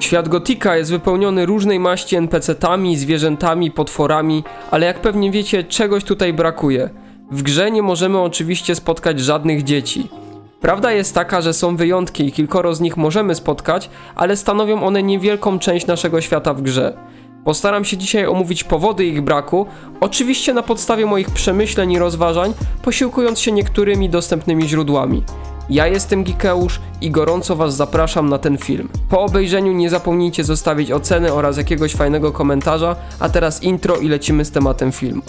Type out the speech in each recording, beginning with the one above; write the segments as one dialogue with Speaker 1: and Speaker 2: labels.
Speaker 1: Świat Gotika jest wypełniony różnej maści NPC-tami, zwierzętami, potworami, ale jak pewnie wiecie, czegoś tutaj brakuje. W grze nie możemy oczywiście spotkać żadnych dzieci. Prawda jest taka, że są wyjątki i kilkoro z nich możemy spotkać, ale stanowią one niewielką część naszego świata w grze. Postaram się dzisiaj omówić powody ich braku, oczywiście na podstawie moich przemyśleń i rozważań, posiłkując się niektórymi dostępnymi źródłami. Ja jestem Gikeusz i gorąco Was zapraszam na ten film. Po obejrzeniu nie zapomnijcie zostawić oceny oraz jakiegoś fajnego komentarza, a teraz intro i lecimy z tematem filmu.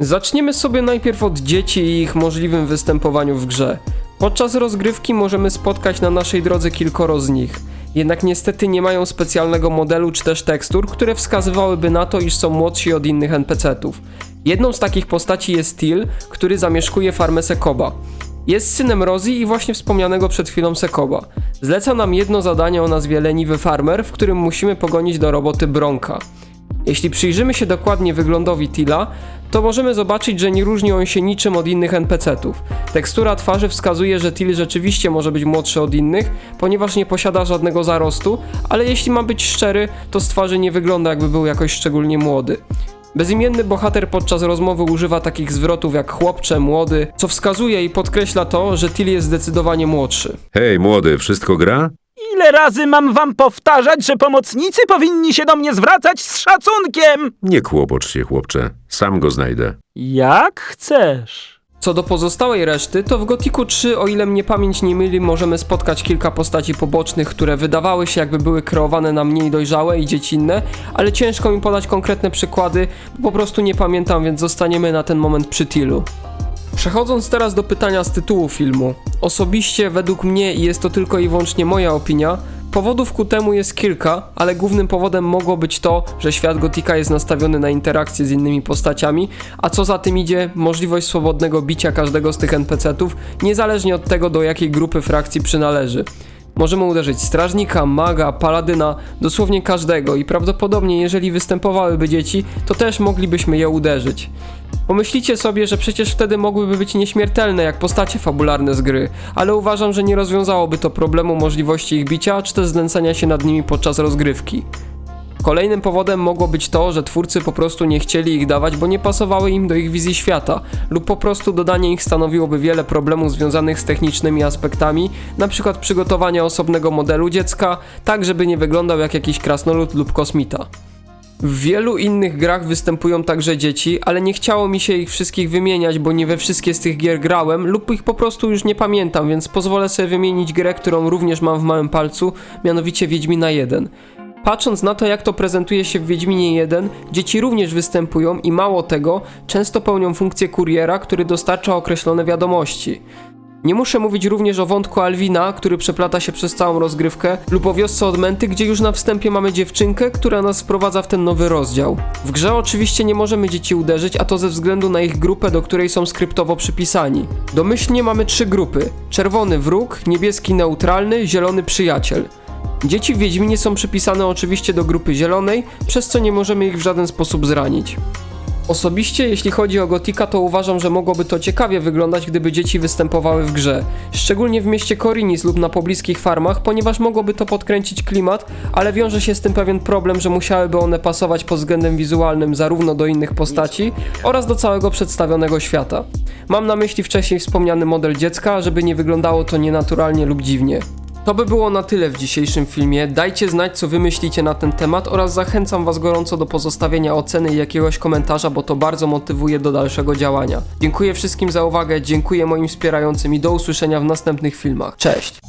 Speaker 1: Zaczniemy sobie najpierw od dzieci i ich możliwym występowaniu w grze. Podczas rozgrywki możemy spotkać na naszej drodze kilkoro z nich. Jednak niestety nie mają specjalnego modelu czy też tekstur, które wskazywałyby na to, iż są młodsi od innych NPC-ów. Jedną z takich postaci jest Till, który zamieszkuje farmę Sekoba. Jest synem Rosie i właśnie wspomnianego przed chwilą Sekoba. Zleca nam jedno zadanie o nazwie Leniwy Farmer, w którym musimy pogonić do roboty Bronka. Jeśli przyjrzymy się dokładnie wyglądowi Tilla, to możemy zobaczyć, że nie różni on się niczym od innych NPC-ów. Tekstura twarzy wskazuje, że Till rzeczywiście może być młodszy od innych, ponieważ nie posiada żadnego zarostu, ale jeśli mam być szczery, to z twarzy nie wygląda jakby był jakoś szczególnie młody. Bezimienny bohater podczas rozmowy używa takich zwrotów jak chłopcze, młody, co wskazuje i podkreśla to, że Till jest zdecydowanie młodszy.
Speaker 2: Hej, młody, wszystko gra?
Speaker 3: Ile razy mam wam powtarzać, że pomocnicy powinni się do mnie zwracać z szacunkiem?
Speaker 2: Nie kłopocz się, chłopcze. Sam go znajdę.
Speaker 3: Jak chcesz.
Speaker 1: Co do pozostałej reszty, to w Gotiku 3, o ile mnie pamięć nie myli, możemy spotkać kilka postaci pobocznych, które wydawały się jakby były kreowane na mniej dojrzałe i dziecinne, ale ciężko mi podać konkretne przykłady, bo po prostu nie pamiętam, więc zostaniemy na ten moment przy Tillu. Przechodząc teraz do pytania z tytułu filmu. Osobiście, według mnie, i jest to tylko i wyłącznie moja opinia, powodów ku temu jest kilka, ale głównym powodem mogło być to, że świat Gotika jest nastawiony na interakcję z innymi postaciami, a co za tym idzie, możliwość swobodnego bicia każdego z tych NPC-ów, niezależnie od tego, do jakiej grupy frakcji przynależy. Możemy uderzyć strażnika, maga, paladyna, dosłownie każdego i prawdopodobnie jeżeli występowałyby dzieci, to też moglibyśmy je uderzyć. Pomyślicie sobie, że przecież wtedy mogłyby być nieśmiertelne jak postacie fabularne z gry, ale uważam, że nie rozwiązałoby to problemu możliwości ich bicia, czy też znęcania się nad nimi podczas rozgrywki. Kolejnym powodem mogło być to, że twórcy po prostu nie chcieli ich dawać, bo nie pasowały im do ich wizji świata, lub po prostu dodanie ich stanowiłoby wiele problemów związanych z technicznymi aspektami, np. przygotowania osobnego modelu dziecka, tak żeby nie wyglądał jak jakiś krasnolud lub kosmita. W wielu innych grach występują także dzieci, ale nie chciało mi się ich wszystkich wymieniać, bo nie we wszystkie z tych gier grałem lub ich po prostu już nie pamiętam, więc pozwolę sobie wymienić grę, którą również mam w małym palcu, mianowicie Wiedźmina 1. Patrząc na to, jak to prezentuje się w Wiedźminie 1, dzieci również występują i mało tego, często pełnią funkcję kuriera, który dostarcza określone wiadomości. Nie muszę mówić również o wątku Alwina, który przeplata się przez całą rozgrywkę, lub o wiosce Odmęty, gdzie już na wstępie mamy dziewczynkę, która nas wprowadza w ten nowy rozdział. W grze oczywiście nie możemy dzieci uderzyć, a to ze względu na ich grupę, do której są skryptowo przypisani. Domyślnie mamy trzy grupy: czerwony wróg, niebieski neutralny, zielony przyjaciel. Dzieci w Wiedźminie są przypisane oczywiście do grupy zielonej, przez co nie możemy ich w żaden sposób zranić. Osobiście, jeśli chodzi o Gotika, to uważam, że mogłoby to ciekawie wyglądać, gdyby dzieci występowały w grze. Szczególnie w mieście Korinis lub na pobliskich farmach, ponieważ mogłoby to podkręcić klimat, ale wiąże się z tym pewien problem, że musiałyby one pasować pod względem wizualnym zarówno do innych postaci oraz do całego przedstawionego świata. Mam na myśli wcześniej wspomniany model dziecka, żeby nie wyglądało to nienaturalnie lub dziwnie. To by było na tyle w dzisiejszym filmie. Dajcie znać, co wy myślicie na ten temat oraz zachęcam was gorąco do pozostawienia oceny i jakiegoś komentarza, bo to bardzo motywuje do dalszego działania. Dziękuję wszystkim za uwagę, dziękuję moim wspierającym i do usłyszenia w następnych filmach. Cześć!